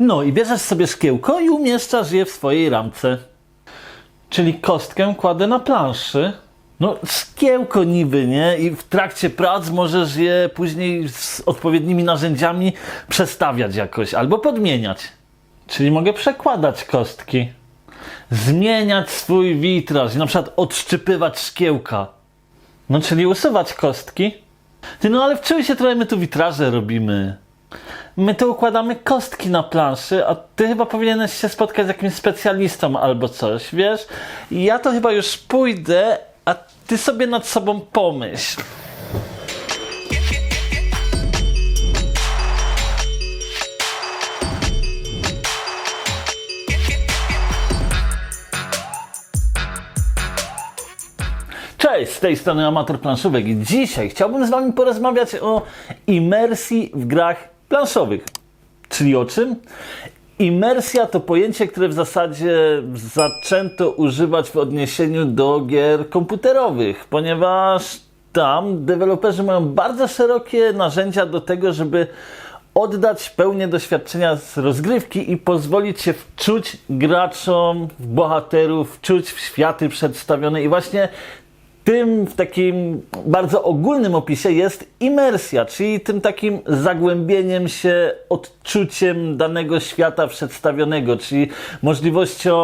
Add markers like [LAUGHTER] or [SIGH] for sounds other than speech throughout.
No i bierzesz sobie szkiełko i umieszczasz je w swojej ramce. Czyli kostkę kładę na planszy. No, szkiełko niby, nie? I w trakcie prac możesz je później z odpowiednimi narzędziami przestawiać jakoś albo podmieniać. Czyli mogę przekładać kostki, zmieniać swój witraż, na przykład odszczypywać szkiełka. No, czyli usuwać kostki. Ty, no ale wczuj się trochę, my tu witraże robimy. My tu układamy kostki na planszy, a ty chyba powinieneś się spotkać z jakimś specjalistą albo coś, wiesz? Ja to chyba już pójdę, a ty sobie nad sobą pomyśl. Cześć, z tej strony Amator Planszówek i dzisiaj chciałbym z Wami porozmawiać o imersji w grach planszowych. Czyli o czym? Imersja to pojęcie, które w zasadzie zaczęto używać w odniesieniu do gier komputerowych, ponieważ tam deweloperzy mają bardzo szerokie narzędzia do tego, żeby oddać pełnię doświadczenia z rozgrywki i pozwolić się wczuć graczom bohaterów, wczuć w światy przedstawione i właśnie tym w takim bardzo ogólnym opisie jest imersja, czyli tym takim zagłębieniem się, odczuciem danego świata przedstawionego, czyli możliwością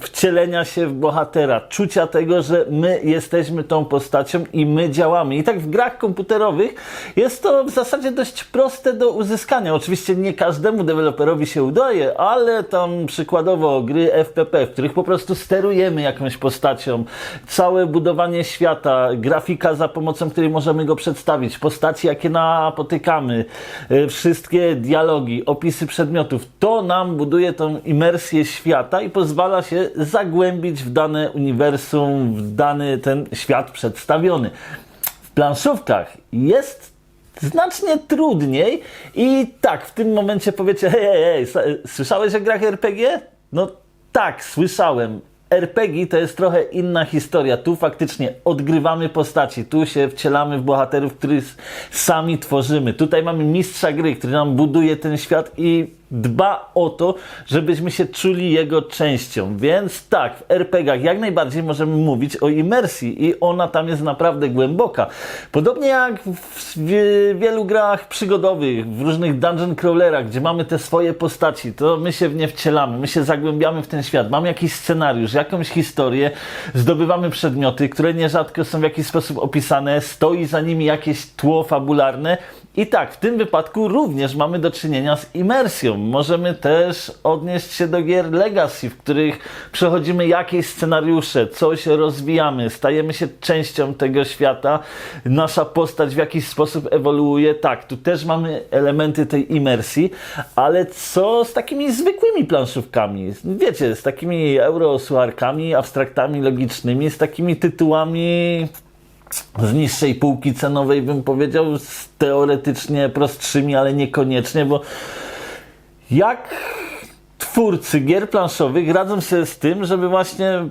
wcielenia się w bohatera, czucia tego, że my jesteśmy tą postacią i my działamy. I tak w grach komputerowych jest to w zasadzie dość proste do uzyskania. Oczywiście nie każdemu deweloperowi się udaje, ale tam przykładowo gry FPP, w których po prostu sterujemy jakąś postacią, całe budowanie świata, grafika za pomocą której możemy go przedstawić, postaci jakie napotykamy, y, wszystkie dialogi, opisy przedmiotów, to nam buduje tą imersję świata i pozwala się zagłębić w dane uniwersum, w dany ten świat przedstawiony. W planszówkach jest znacznie trudniej i tak, w tym momencie powiecie, hej, hej, hej, słyszałeś o grach RPG? No tak, słyszałem. RPG to jest trochę inna historia. Tu faktycznie odgrywamy postaci, tu się wcielamy w bohaterów, których sami tworzymy. Tutaj mamy mistrza gry, który nam buduje ten świat i dba o to, żebyśmy się czuli jego częścią. Więc tak, w RPGach jak najbardziej możemy mówić o imersji i ona tam jest naprawdę głęboka. Podobnie jak w wie- wielu grach przygodowych, w różnych dungeon crawlerach, gdzie mamy te swoje postaci, to my się w nie wcielamy, my się zagłębiamy w ten świat, mamy jakiś scenariusz, jakąś historię, zdobywamy przedmioty, które nierzadko są w jakiś sposób opisane, stoi za nimi jakieś tło fabularne i tak, w tym wypadku również mamy do czynienia z imersją. Możemy też odnieść się do gier Legacy, w których przechodzimy jakieś scenariusze, coś rozwijamy, stajemy się częścią tego świata, nasza postać w jakiś sposób ewoluuje. Tak, tu też mamy elementy tej imersji, ale co z takimi zwykłymi planszówkami? Wiecie, z takimi eurosuarkami, abstraktami logicznymi, z takimi tytułami z niższej półki cenowej, bym powiedział, z teoretycznie prostszymi, ale niekoniecznie, bo jak twórcy gier planszowych radzą się z tym, żeby właśnie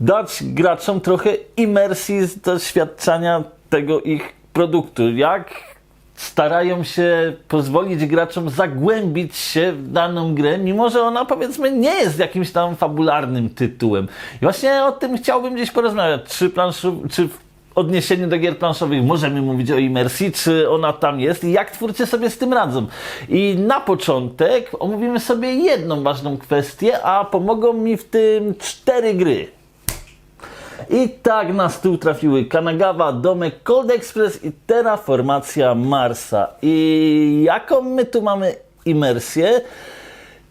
dać graczom trochę imersji z doświadczenia tego ich produktu. Jak starają się pozwolić graczom zagłębić się w daną grę, mimo że ona powiedzmy nie jest jakimś tam fabularnym tytułem. I właśnie o tym chciałbym gdzieś porozmawiać. Czy, planszu, czy w odniesieniu do gier planszowych możemy mówić o imersji, czy ona tam jest i jak twórcy sobie z tym radzą. I na początek omówimy sobie jedną ważną kwestię, a pomogą mi w tym cztery gry. I tak na stół trafiły Kanagawa, Domek, Cold Express i Terraformacja Marsa. I jaką my tu mamy imersję?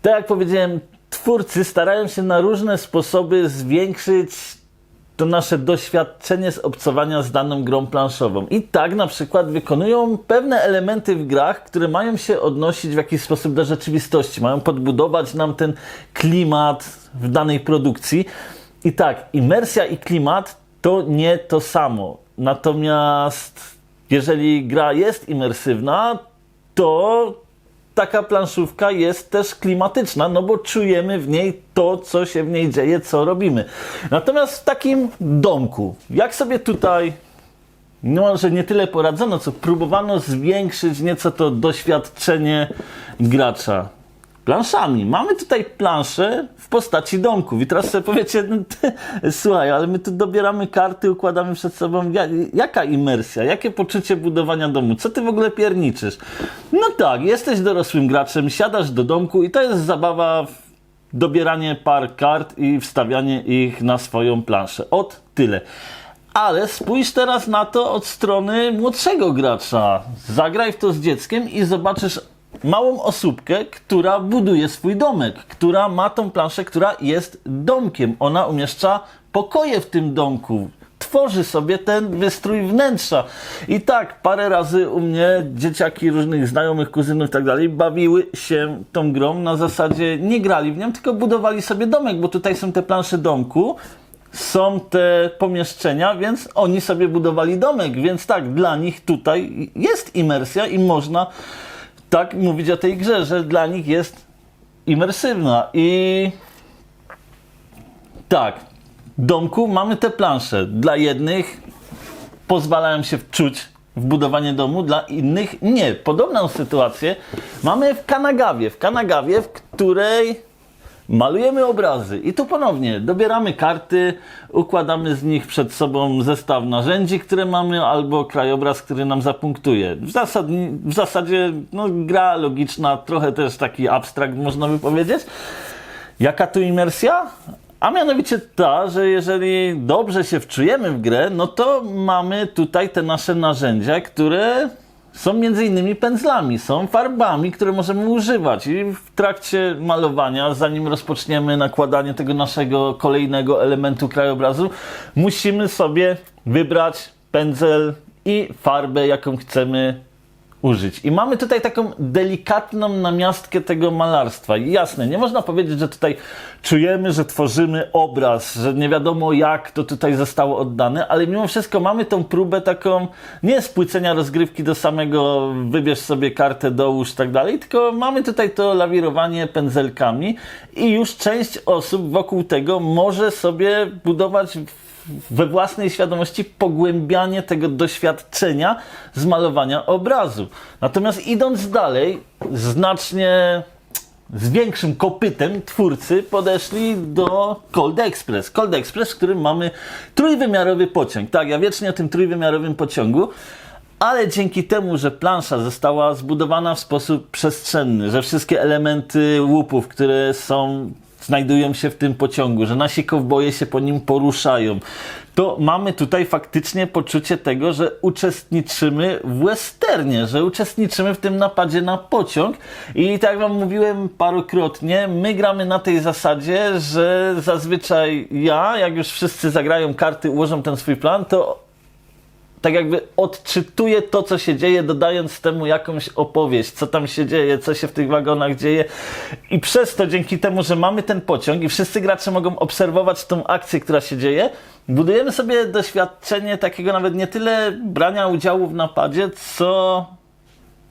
Tak jak powiedziałem, twórcy starają się na różne sposoby zwiększyć to nasze doświadczenie z obcowania z daną grą planszową. I tak na przykład wykonują pewne elementy w grach, które mają się odnosić w jakiś sposób do rzeczywistości, mają podbudować nam ten klimat w danej produkcji. I tak, imersja i klimat to nie to samo. Natomiast jeżeli gra jest imersywna, to taka planszówka jest też klimatyczna, no bo czujemy w niej to, co się w niej dzieje, co robimy. Natomiast w takim domku, jak sobie tutaj no, że nie tyle poradzono, co próbowano zwiększyć nieco to doświadczenie gracza planszami. Mamy tutaj planszę w postaci domków. I teraz sobie powiecie, no, [LAUGHS] słuchaj, ale my tu dobieramy karty, układamy przed sobą. Ja, jaka imersja? Jakie poczucie budowania domu? Co ty w ogóle pierniczysz? No tak, jesteś dorosłym graczem, siadasz do domku i to jest zabawa w dobieranie par kart i wstawianie ich na swoją planszę. Od tyle. Ale spójrz teraz na to od strony młodszego gracza. Zagraj w to z dzieckiem i zobaczysz małą osóbkę, która buduje swój domek, która ma tą planszę, która jest domkiem. Ona umieszcza pokoje w tym domku. Tworzy sobie ten wystrój wnętrza. I tak, parę razy u mnie dzieciaki różnych znajomych, kuzynów i tak dalej bawiły się tą grą na zasadzie nie grali w nią, tylko budowali sobie domek, bo tutaj są te plansze domku są te pomieszczenia, więc oni sobie budowali domek, więc tak, dla nich tutaj jest imersja i można tak mówić o tej grze, że dla nich jest imersywna i tak, domku mamy te plansze. Dla jednych pozwalają się wczuć w budowanie domu, dla innych nie. Podobną sytuację mamy w Kanagawie. W Kanagawie, w której malujemy obrazy. I tu ponownie dobieramy karty, układamy z nich przed sobą zestaw narzędzi, które mamy, albo krajobraz, który nam zapunktuje. W, zasad, w zasadzie no, gra logiczna, trochę też taki abstrakt, można by powiedzieć. Jaka tu imersja? A mianowicie ta, że jeżeli dobrze się wczujemy w grę, no to mamy tutaj te nasze narzędzia, które są między innymi pędzlami, są farbami, które możemy używać i w trakcie malowania, zanim rozpoczniemy nakładanie tego naszego kolejnego elementu krajobrazu, musimy sobie wybrać pędzel i farbę, jaką chcemy użyć. I mamy tutaj taką delikatną namiastkę tego malarstwa. I jasne, nie można powiedzieć, że tutaj czujemy, że tworzymy obraz, że nie wiadomo jak to tutaj zostało oddane, ale mimo wszystko mamy tą próbę taką nie spłycenia rozgrywki do samego wybierz sobie kartę, dołóż tak dalej, tylko mamy tutaj to lawirowanie pędzelkami i już część osób wokół tego może sobie budować we własnej świadomości pogłębianie tego doświadczenia z malowania obrazu. Natomiast idąc dalej, znacznie z większym kopytem twórcy podeszli do Cold Express. Cold Express, w którym mamy trójwymiarowy pociąg. Tak, ja wiecznie o tym trójwymiarowym pociągu. Ale dzięki temu, że plansza została zbudowana w sposób przestrzenny, że wszystkie elementy łupów, które są znajdują się w tym pociągu, że nasi kowboje się po nim poruszają, to mamy tutaj faktycznie poczucie tego, że uczestniczymy w westernie, że uczestniczymy w tym napadzie na pociąg. I tak wam mówiłem parokrotnie, my gramy na tej zasadzie, że zazwyczaj ja, jak już wszyscy zagrają karty, ułożą ten swój plan, to tak jakby odczytuję to, co się dzieje, dodając temu jakąś opowieść, co tam się dzieje, co się w tych wagonach dzieje. I przez to, dzięki temu, że mamy ten pociąg i wszyscy gracze mogą obserwować tą akcję, która się dzieje, budujemy sobie doświadczenie takiego nawet nie tyle brania udziału w napadzie, co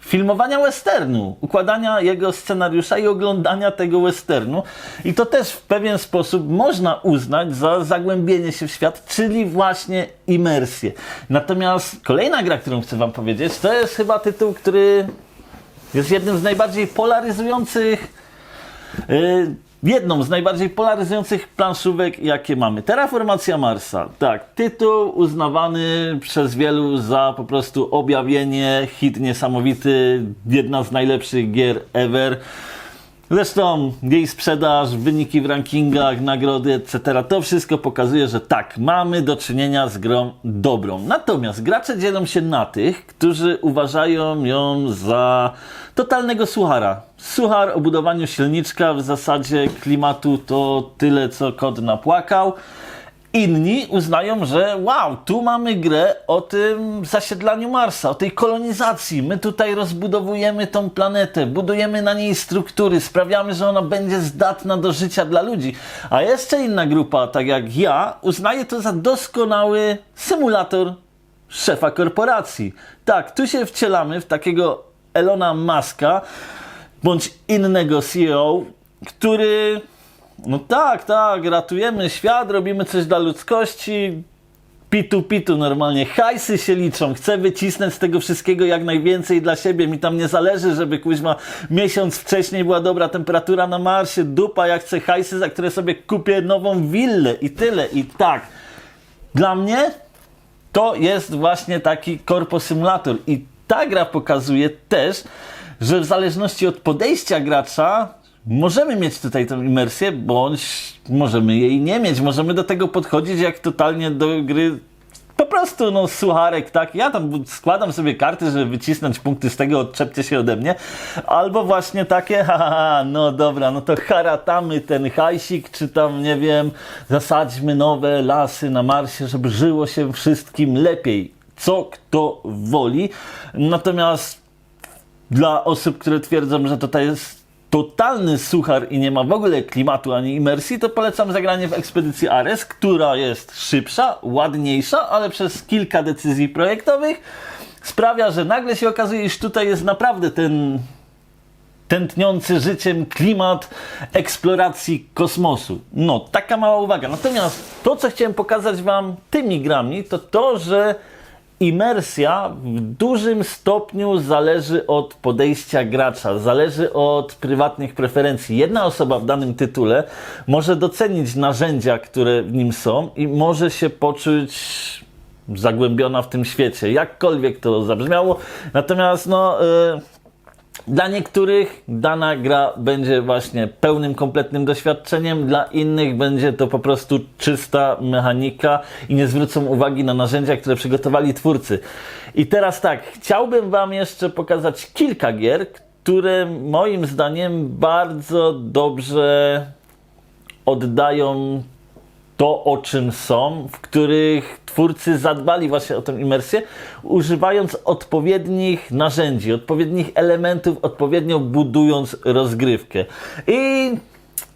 filmowania westernu, układania jego scenariusza i oglądania tego westernu. I to też w pewien sposób można uznać za zagłębienie się w świat, czyli właśnie imersję. Natomiast kolejna gra, którą chcę Wam powiedzieć, to jest chyba tytuł, który jest jednym z najbardziej polaryzujących. Yy, jedną z najbardziej polaryzujących planszówek, jakie mamy. Terraformacja Marsa. Tak, tytuł uznawany przez wielu za po prostu objawienie, hit niesamowity, jedna z najlepszych gier ever. Zresztą jej sprzedaż, wyniki w rankingach, nagrody, etc. To wszystko pokazuje, że tak, mamy do czynienia z grą dobrą. Natomiast gracze dzielą się na tych, którzy uważają ją za totalnego suchara. Suchar o budowaniu silniczka w zasadzie klimatu to tyle, co kod napłakał. Inni uznają, że wow, tu mamy grę o tym zasiedlaniu Marsa, o tej kolonizacji. My tutaj rozbudowujemy tą planetę, budujemy na niej struktury, sprawiamy, że ona będzie zdatna do życia dla ludzi. A jeszcze inna grupa, tak jak ja, uznaje to za doskonały symulator szefa korporacji. Tak, tu się wcielamy w takiego Elona Muska bądź innego CEO, który no tak, tak, ratujemy świat, robimy coś dla ludzkości, pitu pitu normalnie, hajsy się liczą, chcę wycisnąć z tego wszystkiego jak najwięcej dla siebie, mi tam nie zależy, żeby kuźma miesiąc wcześniej była dobra temperatura na Marsie, dupa, ja chcę hajsy, za które sobie kupię nową willę. I tyle, i tak. Dla mnie to jest właśnie taki korpo symulator i ta gra pokazuje też, że w zależności od podejścia gracza możemy mieć tutaj tę imersję, bądź możemy jej nie mieć. Możemy do tego podchodzić jak totalnie do gry po prostu, no, sucharek, tak? Ja tam składam sobie karty, żeby wycisnąć punkty z tego, odczepcie się ode mnie. Albo właśnie takie, [LAUGHS] haha, no dobra, no to haratamy ten hajsik, czy tam, nie wiem, zasadźmy nowe lasy na Marsie, żeby żyło się wszystkim lepiej. Co kto woli. Natomiast dla osób, które twierdzą, że to jest totalny suchar i nie ma w ogóle klimatu ani imersji, to polecam zagranie w Ekspedycji Ares, która jest szybsza, ładniejsza, ale przez kilka decyzji projektowych sprawia, że nagle się okazuje, iż tutaj jest naprawdę ten tętniący życiem klimat eksploracji kosmosu. No, taka mała uwaga. Natomiast to, co chciałem pokazać Wam tymi grami, to to, że imersja w dużym stopniu zależy od podejścia gracza, zależy od prywatnych preferencji. Jedna osoba w danym tytule może docenić narzędzia, które w nim są i może się poczuć zagłębiona w tym świecie, jakkolwiek to zabrzmiało. Natomiast no... Yy, dla niektórych dana gra będzie właśnie pełnym, kompletnym doświadczeniem, dla innych będzie to po prostu czysta mechanika i nie zwrócą uwagi na narzędzia, które przygotowali twórcy. I teraz tak, chciałbym Wam jeszcze pokazać kilka gier, które moim zdaniem bardzo dobrze oddają to, o czym są, w których twórcy zadbali właśnie o tę imersję, używając odpowiednich narzędzi, odpowiednich elementów, odpowiednio budując rozgrywkę. I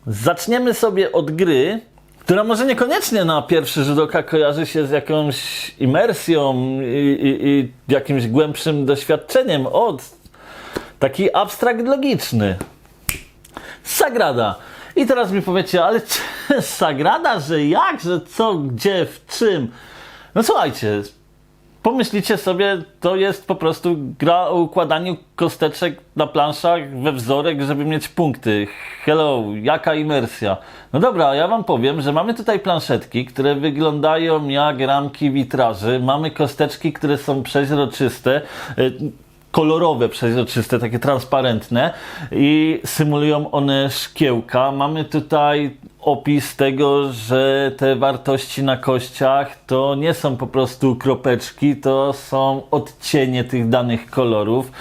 zaczniemy sobie od gry, która może niekoniecznie na pierwszy rzut oka kojarzy się z jakąś imersją i, i, i jakimś głębszym doświadczeniem od taki abstrakt logiczny. Sagrada. I teraz mi powiecie, ale czy [LAUGHS] Sagrada, że jak, że co, gdzie, w czym? No słuchajcie, pomyślicie sobie, to jest po prostu gra o układaniu kosteczek na planszach we wzorek, żeby mieć punkty. Hello, jaka imersja? No dobra, ja wam powiem, że mamy tutaj planszetki, które wyglądają jak ramki witraży. Mamy kosteczki, które są przeźroczyste kolorowe, przezroczyste, takie transparentne i symulują one szkiełka. Mamy tutaj opis tego, że te wartości na kościach to nie są po prostu kropeczki, to są odcienie tych danych kolorów.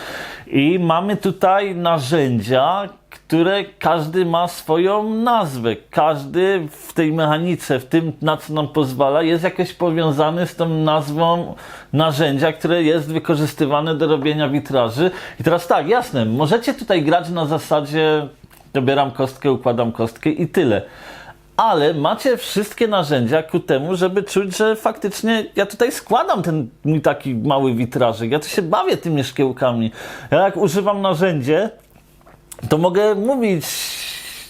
I mamy tutaj narzędzia, które każdy ma swoją nazwę. Każdy w tej mechanice, w tym na co nam pozwala, jest jakoś powiązany z tą nazwą narzędzia, które jest wykorzystywane do robienia witraży. I teraz tak, jasne, możecie tutaj grać na zasadzie dobieram kostkę, układam kostkę i tyle ale macie wszystkie narzędzia ku temu, żeby czuć, że faktycznie ja tutaj składam ten mój taki mały witrażyk, ja tu się bawię tymi szkiełkami. Ja jak używam narzędzie, to mogę mówić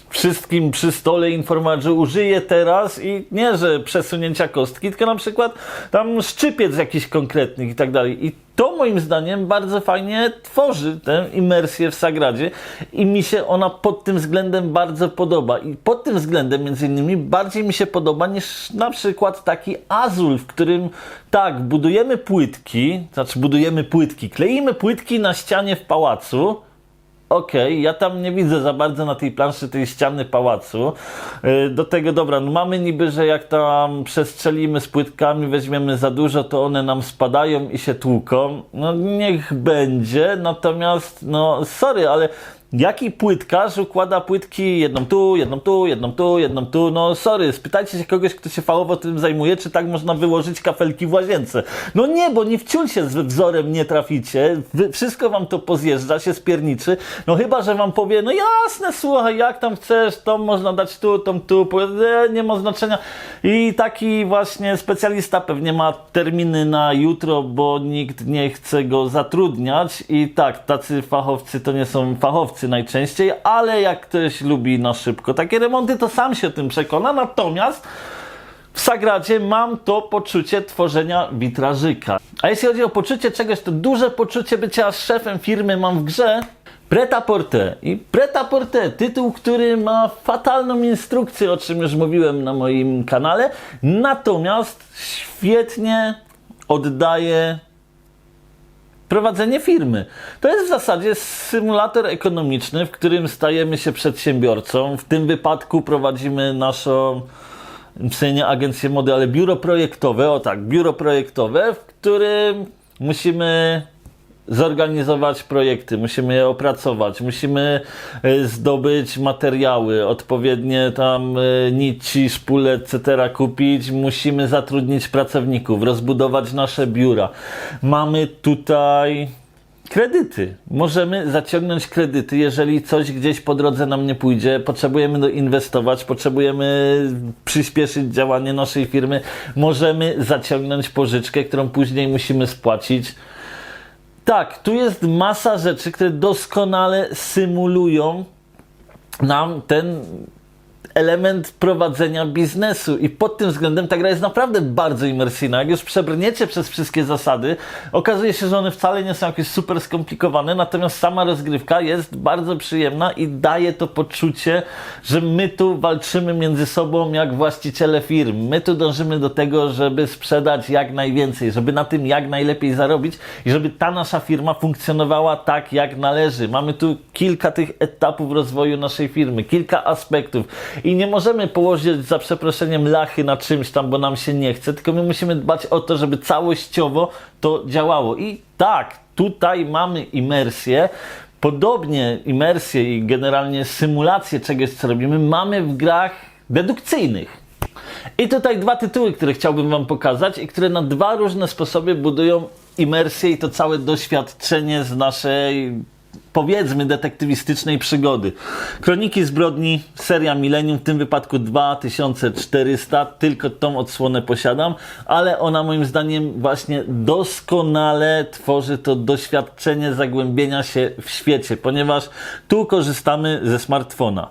wszystkim przy stole informować, że użyję teraz i nie, że przesunięcia kostki, tylko na przykład tam szczypiec jakiś konkretny i tak dalej. I to moim zdaniem bardzo fajnie tworzy tę imersję w Sagradzie i mi się ona pod tym względem bardzo podoba. I pod tym względem między innymi bardziej mi się podoba niż na przykład taki Azul, w którym tak, budujemy płytki, znaczy budujemy płytki, kleimy płytki na ścianie w pałacu, Okej, okay, ja tam nie widzę za bardzo na tej planszy tej ściany pałacu. Y, do tego dobra, no mamy niby, że jak tam przestrzelimy z płytkami, weźmiemy za dużo, to one nam spadają i się tłuką. No niech będzie, natomiast no sorry, ale Jaki płytkarz układa płytki jedną tu, jedną tu, jedną tu, jedną tu? No sorry, spytajcie się kogoś, kto się fałowo tym zajmuje, czy tak można wyłożyć kafelki w łazience. No nie, bo ni w ciul się z wzorem nie traficie, wszystko wam to pozjeżdża, się spierniczy. No chyba, że wam powie, no jasne, słuchaj, jak tam chcesz, to można dać tu, tą tu, e, nie ma znaczenia. I taki właśnie specjalista pewnie ma terminy na jutro, bo nikt nie chce go zatrudniać i tak, tacy fachowcy to nie są fachowcy najczęściej, ale jak ktoś lubi na szybko takie remonty, to sam się tym przekona. Natomiast w Sagradzie mam to poczucie tworzenia witrażyka. A jeśli chodzi o poczucie czegoś, to duże poczucie bycia szefem firmy mam w grze Preta Porte. I Preta Porte, tytuł, który ma fatalną instrukcję, o czym już mówiłem na moim kanale, natomiast świetnie oddaje prowadzenie firmy. To jest w zasadzie symulator ekonomiczny, w którym stajemy się przedsiębiorcą. W tym wypadku prowadzimy naszą nie agencję mody, ale biuro projektowe, o tak, biuro projektowe, w którym musimy zorganizować projekty, musimy je opracować, musimy e, zdobyć materiały, odpowiednie tam e, nici, szpule, etc. kupić, musimy zatrudnić pracowników, rozbudować nasze biura. Mamy tutaj kredyty. Możemy zaciągnąć kredyty, jeżeli coś gdzieś po drodze nam nie pójdzie, potrzebujemy doinwestować, potrzebujemy przyspieszyć działanie naszej firmy, możemy zaciągnąć pożyczkę, którą później musimy spłacić. Tak, tu jest masa rzeczy, które doskonale symulują nam ten element prowadzenia biznesu i pod tym względem ta gra jest naprawdę bardzo imersyjna. Jak już przebrniecie przez wszystkie zasady, okazuje się, że one wcale nie są jakieś super skomplikowane, natomiast sama rozgrywka jest bardzo przyjemna i daje to poczucie, że my tu walczymy między sobą jak właściciele firm. My tu dążymy do tego, żeby sprzedać jak najwięcej, żeby na tym jak najlepiej zarobić i żeby ta nasza firma funkcjonowała tak jak należy. Mamy tu kilka tych etapów rozwoju naszej firmy, kilka aspektów i nie możemy położyć za przeproszeniem lachy na czymś tam, bo nam się nie chce, tylko my musimy dbać o to, żeby całościowo to działało. I tak, tutaj mamy imersję. Podobnie imersję i generalnie symulację czegoś, co robimy, mamy w grach dedukcyjnych. I tutaj dwa tytuły, które chciałbym Wam pokazać i które na dwa różne sposoby budują imersję i to całe doświadczenie z naszej powiedzmy detektywistycznej przygody. Kroniki zbrodni, seria Millennium, w tym wypadku 2400, tylko tą odsłonę posiadam, ale ona moim zdaniem właśnie doskonale tworzy to doświadczenie zagłębienia się w świecie, ponieważ tu korzystamy ze smartfona.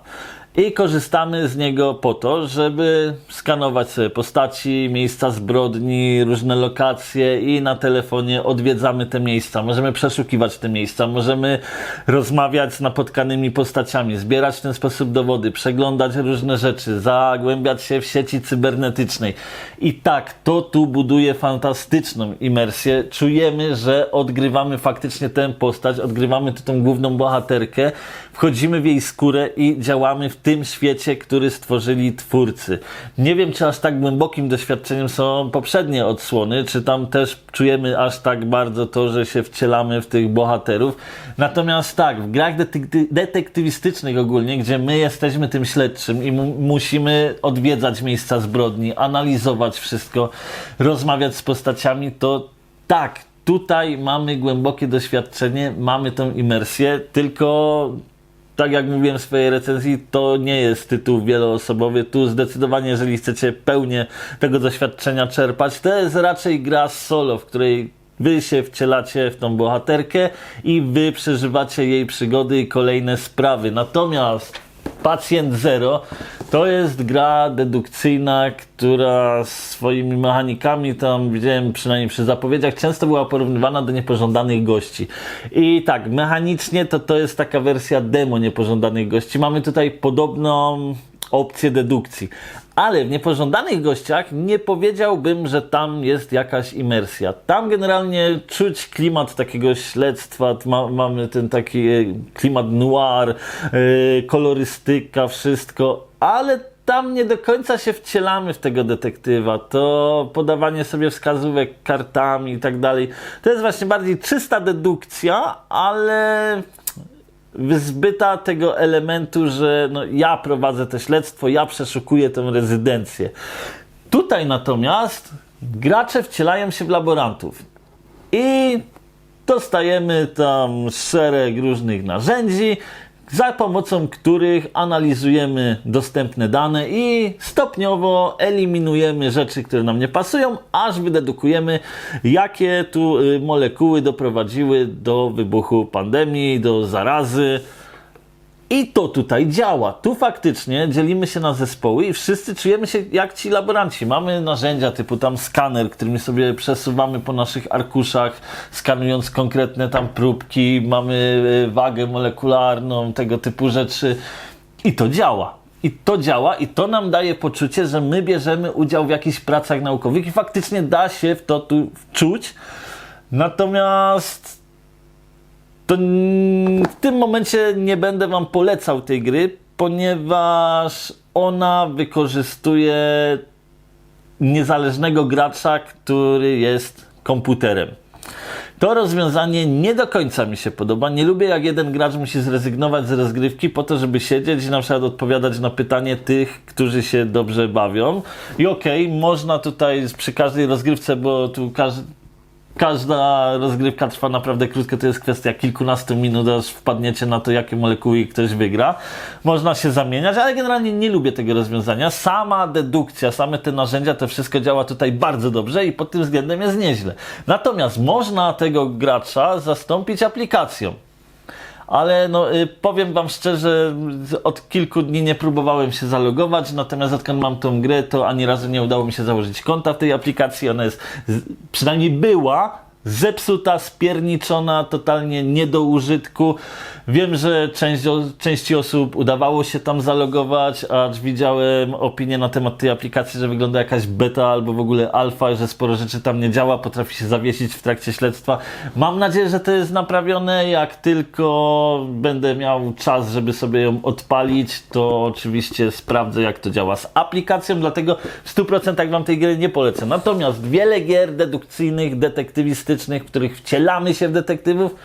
I korzystamy z niego po to, żeby skanować sobie postaci, miejsca zbrodni, różne lokacje i na telefonie odwiedzamy te miejsca. Możemy przeszukiwać te miejsca, możemy rozmawiać z napotkanymi postaciami, zbierać w ten sposób dowody, przeglądać różne rzeczy, zagłębiać się w sieci cybernetycznej. I tak, to tu buduje fantastyczną imersję. Czujemy, że odgrywamy faktycznie tę postać, odgrywamy tą główną bohaterkę, wchodzimy w jej skórę i działamy w tym świecie, który stworzyli twórcy. Nie wiem, czy aż tak głębokim doświadczeniem są poprzednie odsłony, czy tam też czujemy aż tak bardzo to, że się wcielamy w tych bohaterów. Natomiast tak, w grach detekty detektywistycznych ogólnie, gdzie my jesteśmy tym śledczym i mu musimy odwiedzać miejsca zbrodni, analizować wszystko, rozmawiać z postaciami, to tak, tutaj mamy głębokie doświadczenie, mamy tą imersję, tylko tak jak mówiłem w swojej recenzji, to nie jest tytuł wieloosobowy. Tu zdecydowanie, jeżeli chcecie pełnię tego doświadczenia czerpać, to jest raczej gra solo, w której Wy się wcielacie w tą bohaterkę i wy przeżywacie jej przygody i kolejne sprawy. Natomiast Pacjent Zero to jest gra dedukcyjna, która swoimi mechanikami, tam widziałem przynajmniej przy zapowiedziach, często była porównywana do niepożądanych gości. I tak, mechanicznie to to jest taka wersja demo niepożądanych gości. Mamy tutaj podobną opcję dedukcji. Ale w niepożądanych gościach nie powiedziałbym, że tam jest jakaś imersja. Tam generalnie czuć klimat takiego śledztwa, ma, mamy ten taki e, klimat noir, yy, kolorystyka, wszystko, ale tam nie do końca się wcielamy w tego detektywa. To podawanie sobie wskazówek kartami i tak dalej. To jest właśnie bardziej czysta dedukcja, ale wyzbyta tego elementu, że no, ja prowadzę to śledztwo, ja przeszukuję tę rezydencję. Tutaj natomiast gracze wcielają się w laborantów i dostajemy tam szereg różnych narzędzi, za pomocą których analizujemy dostępne dane i stopniowo eliminujemy rzeczy, które nam nie pasują, aż wydedukujemy, jakie tu y, molekuły doprowadziły do wybuchu pandemii, do zarazy. I to tutaj działa. Tu faktycznie dzielimy się na zespoły i wszyscy czujemy się jak ci laboranci. Mamy narzędzia typu tam skaner, którymi sobie przesuwamy po naszych arkuszach, skanując konkretne tam próbki, mamy y, wagę molekularną, tego typu rzeczy. I to działa. I to działa i to nam daje poczucie, że my bierzemy udział w jakichś pracach naukowych i faktycznie da się w to tu czuć. Natomiast to w tym momencie nie będę Wam polecał tej gry, ponieważ ona wykorzystuje niezależnego gracza, który jest komputerem. To rozwiązanie nie do końca mi się podoba. Nie lubię, jak jeden gracz musi zrezygnować z rozgrywki po to, żeby siedzieć i na przykład odpowiadać na pytanie tych, którzy się dobrze bawią. I okej, można tutaj przy każdej rozgrywce, bo tu każdy. Każda rozgrywka trwa naprawdę krótko, to jest kwestia kilkunastu minut, aż wpadniecie na to, jakie molekuły ktoś wygra. Można się zamieniać, ale generalnie nie lubię tego rozwiązania. Sama dedukcja, same te narzędzia, to wszystko działa tutaj bardzo dobrze i pod tym względem jest nieźle. Natomiast można tego gracza zastąpić aplikacją. Ale no, y, powiem Wam szczerze, od kilku dni nie próbowałem się zalogować, natomiast odkąd mam tą grę, to ani razu nie udało mi się założyć konta w tej aplikacji. Ona jest, przynajmniej była, zepsuta, spierniczona, totalnie nie do użytku. Wiem, że część, części osób udawało się tam zalogować, acz widziałem opinie na temat tej aplikacji, że wygląda jakaś beta albo w ogóle alfa, że sporo rzeczy tam nie działa, potrafi się zawiesić w trakcie śledztwa. Mam nadzieję, że to jest naprawione. Jak tylko będę miał czas, żeby sobie ją odpalić, to oczywiście sprawdzę, jak to działa z aplikacją, dlatego w 100% Wam tej gry nie polecę. Natomiast wiele gier dedukcyjnych, detektywistycznych, w których wcielamy się w detektywów,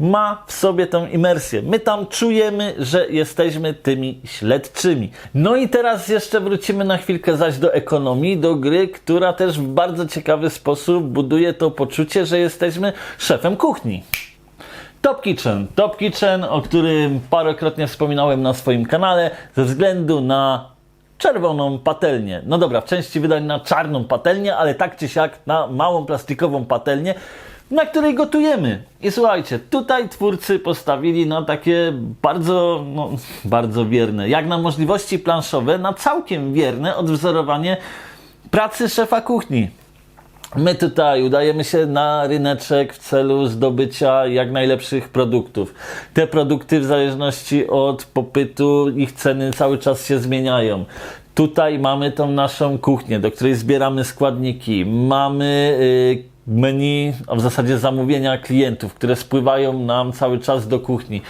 ma w sobie tą imersję. My tam czujemy, że jesteśmy tymi śledczymi. No i teraz jeszcze wrócimy na chwilkę zaś do ekonomii, do gry, która też w bardzo ciekawy sposób buduje to poczucie, że jesteśmy szefem kuchni. Top Kitchen. Top Kitchen, o którym parokrotnie wspominałem na swoim kanale, ze względu na czerwoną patelnię. No dobra, w części wydań na czarną patelnię, ale tak czy siak na małą plastikową patelnię, na której gotujemy. I słuchajcie, tutaj twórcy postawili na takie bardzo, no, bardzo wierne, jak na możliwości planszowe, na całkiem wierne odwzorowanie pracy szefa kuchni. My tutaj udajemy się na ryneczek w celu zdobycia jak najlepszych produktów. Te produkty w zależności od popytu, ich ceny cały czas się zmieniają. Tutaj mamy tą naszą kuchnię, do której zbieramy składniki. Mamy y, menu, a w zasadzie zamówienia klientów, które spływają nam cały czas do kuchni.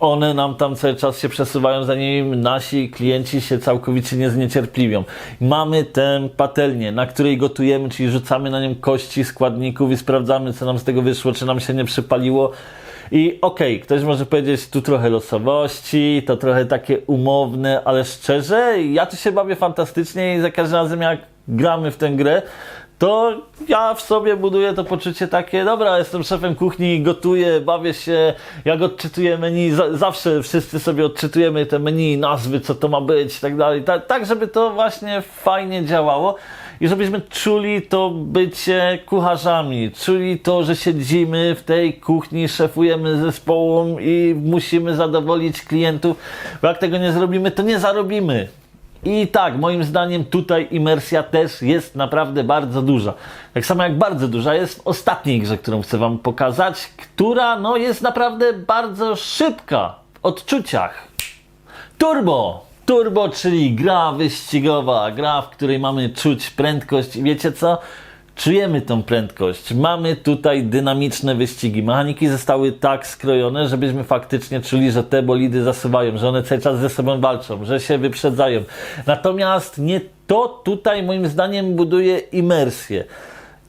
One nam tam cały czas się przesuwają, zanim nasi klienci się całkowicie nie zniecierpliwią. Mamy tę patelnię, na której gotujemy, czyli rzucamy na nią kości składników i sprawdzamy, co nam z tego wyszło, czy nam się nie przypaliło. I okej, ktoś może powiedzieć, tu trochę losowości, to trochę takie umowne, ale szczerze, ja tu się bawię fantastycznie i za każdym razem jak gramy w tę grę, to ja w sobie buduję to poczucie takie, dobra, jestem szefem kuchni, gotuję, bawię się, jak odczytuję menu, za, zawsze wszyscy sobie odczytujemy te menu, nazwy, co to ma być i tak dalej, tak żeby to właśnie fajnie działało i żebyśmy czuli to bycie kucharzami, czuli to, że siedzimy w tej kuchni, szefujemy zespołom i musimy zadowolić klientów, bo jak tego nie zrobimy, to nie zarobimy. I tak, moim zdaniem tutaj imersja też jest naprawdę bardzo duża. Tak samo jak bardzo duża jest w ostatniej grze, którą chcę Wam pokazać, która no, jest naprawdę bardzo szybka w odczuciach. Turbo! Turbo, czyli gra wyścigowa, gra, w której mamy czuć prędkość i wiecie co? Czujemy tą prędkość. Mamy tutaj dynamiczne wyścigi. Mechaniki zostały tak skrojone, żebyśmy faktycznie czuli, że te bolidy zasuwają, że one cały czas ze sobą walczą, że się wyprzedzają. Natomiast nie to tutaj moim zdaniem buduje imersję.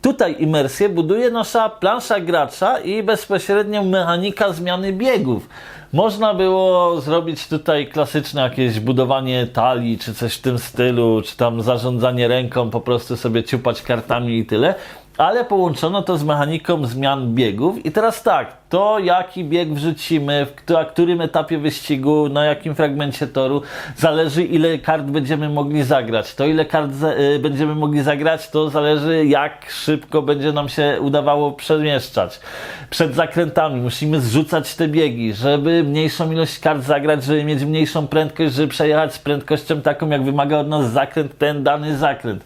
Tutaj imersję buduje nasza plansza gracza i bezpośrednio mechanika zmiany biegów. Można było zrobić tutaj klasyczne jakieś budowanie talii, czy coś w tym stylu, czy tam zarządzanie ręką, po prostu sobie ciupać kartami i tyle. Ale połączono to z mechaniką zmian biegów. I teraz tak, to jaki bieg wrzucimy, na którym etapie wyścigu, na jakim fragmencie toru, zależy ile kart będziemy mogli zagrać. To ile kart y, będziemy mogli zagrać, to zależy jak szybko będzie nam się udawało przemieszczać. Przed zakrętami musimy zrzucać te biegi, żeby mniejszą ilość kart zagrać, żeby mieć mniejszą prędkość, żeby przejechać z prędkością taką, jak wymaga od nas zakręt, ten dany zakręt.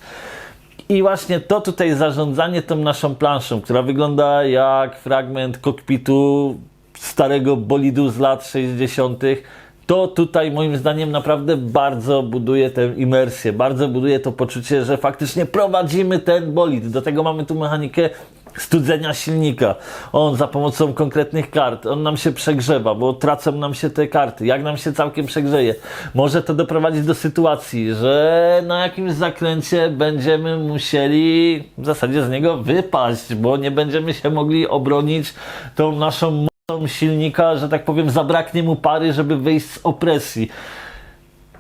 I właśnie to tutaj zarządzanie tą naszą planszą, która wygląda jak fragment kokpitu starego bolidu z lat 60., to tutaj moim zdaniem naprawdę bardzo buduje tę imersję, bardzo buduje to poczucie, że faktycznie prowadzimy ten bolid. Do tego mamy tu mechanikę studzenia silnika. On za pomocą konkretnych kart, on nam się przegrzewa, bo tracą nam się te karty. Jak nam się całkiem przegrzeje? Może to doprowadzić do sytuacji, że na jakimś zakręcie będziemy musieli w zasadzie z niego wypaść, bo nie będziemy się mogli obronić tą naszą mocą silnika, że tak powiem, zabraknie mu pary, żeby wyjść z opresji.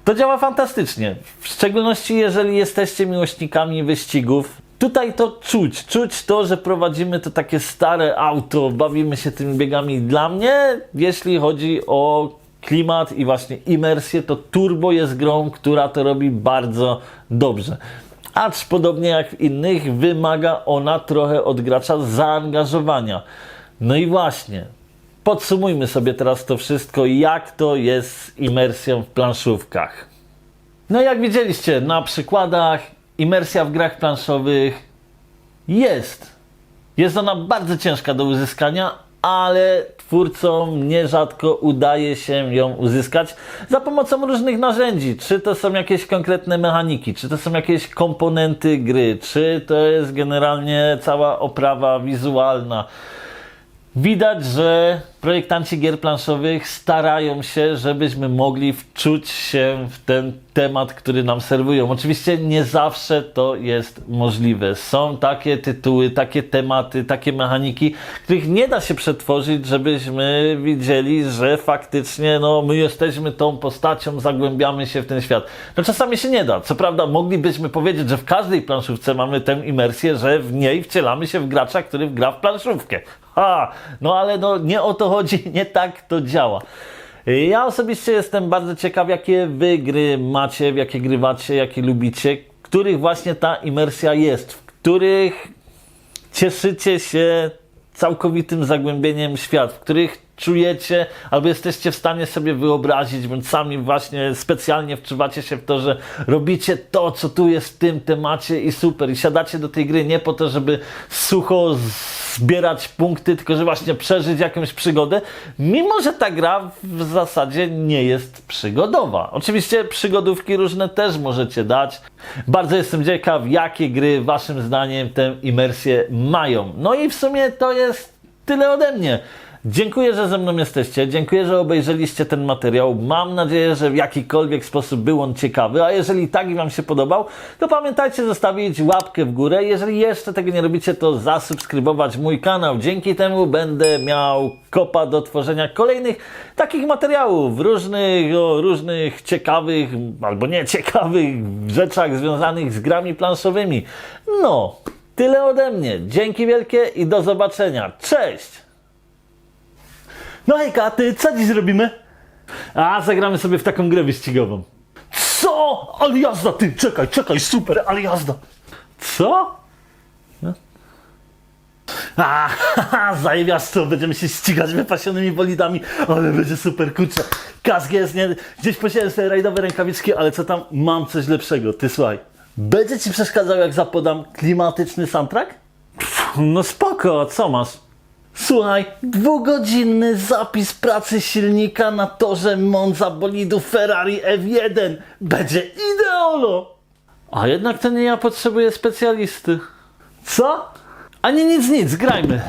To działa fantastycznie. W szczególności jeżeli jesteście miłośnikami wyścigów. Tutaj to czuć. Czuć to, że prowadzimy to takie stare auto, bawimy się tymi biegami. Dla mnie, jeśli chodzi o klimat i właśnie imersję, to Turbo jest grą, która to robi bardzo dobrze. Acz podobnie jak w innych, wymaga ona trochę od gracza zaangażowania. No i właśnie, Podsumujmy sobie teraz to wszystko, jak to jest z imersją w planszówkach. No jak widzieliście na przykładach, imersja w grach planszowych jest. Jest ona bardzo ciężka do uzyskania, ale twórcom nierzadko udaje się ją uzyskać za pomocą różnych narzędzi. Czy to są jakieś konkretne mechaniki, czy to są jakieś komponenty gry, czy to jest generalnie cała oprawa wizualna. Widać, że projektanci gier planszowych starają się, żebyśmy mogli wczuć się w ten temat, który nam serwują. Oczywiście nie zawsze to jest możliwe. Są takie tytuły, takie tematy, takie mechaniki, których nie da się przetworzyć, żebyśmy widzieli, że faktycznie no, my jesteśmy tą postacią, zagłębiamy się w ten świat. No czasami się nie da. Co prawda moglibyśmy powiedzieć, że w każdej planszówce mamy tę imersję, że w niej wcielamy się w gracza, który gra w planszówkę. Ha! No ale no, nie o to chodzi, [LAUGHS] nie tak to działa. Ja osobiście jestem bardzo ciekaw, jakie wy gry macie, w jakie grywacie, jakie lubicie, których właśnie ta imersja jest, w których cieszycie się całkowitym zagłębieniem świat, w których czujecie albo jesteście w stanie sobie wyobrazić, bądź sami właśnie specjalnie wczuwacie się w to, że robicie to, co tu jest w tym temacie i super. I siadacie do tej gry nie po to, żeby sucho zbierać punkty, tylko że właśnie przeżyć jakąś przygodę, mimo że ta gra w zasadzie nie jest przygodowa. Oczywiście przygodówki różne też możecie dać. Bardzo jestem ciekaw, jakie gry waszym zdaniem tę imersję mają. No i w sumie to jest tyle ode mnie. Dziękuję, że ze mną jesteście. Dziękuję, że obejrzeliście ten materiał. Mam nadzieję, że w jakikolwiek sposób był on ciekawy. A jeżeli tak i Wam się podobał, to pamiętajcie zostawić łapkę w górę. Jeżeli jeszcze tego nie robicie, to zasubskrybować mój kanał. Dzięki temu będę miał kopa do tworzenia kolejnych takich materiałów różnych, o różnych ciekawych albo nieciekawych rzeczach związanych z grami planszowymi. No, tyle ode mnie. Dzięki wielkie i do zobaczenia. Cześć! No hejka, ty co dziś zrobimy? A, zagramy sobie w taką grę wyścigową. Co? Ale jazda, ty, czekaj, czekaj, super, ale jazda. Co? No. A, [LAUGHS] zajebiasto, będziemy się ścigać wypasionymi bolidami, ale będzie super, kurczę. Kask jest, nie? Gdzieś posiadam sobie rajdowe rękawiczki, ale co tam, mam coś lepszego, ty słuchaj. Będzie ci przeszkadzał, jak zapodam klimatyczny soundtrack? Pff, no spoko, co masz? Słuchaj, dwugodzinny zapis pracy silnika na torze Monza bolidu Ferrari F1 będzie ideolo! A jednak to nie ja potrzebuję specjalisty. Co? A nie nic, nic, grajmy.